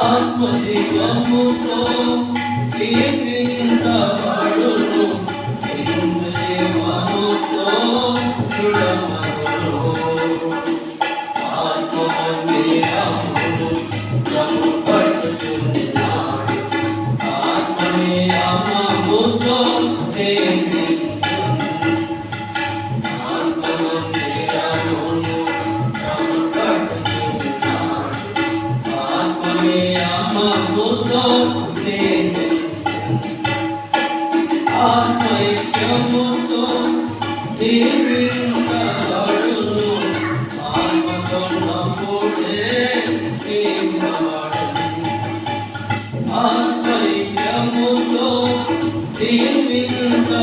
ఆత్మజీవముతో ఆశ్చర్యముతో జీవించబడును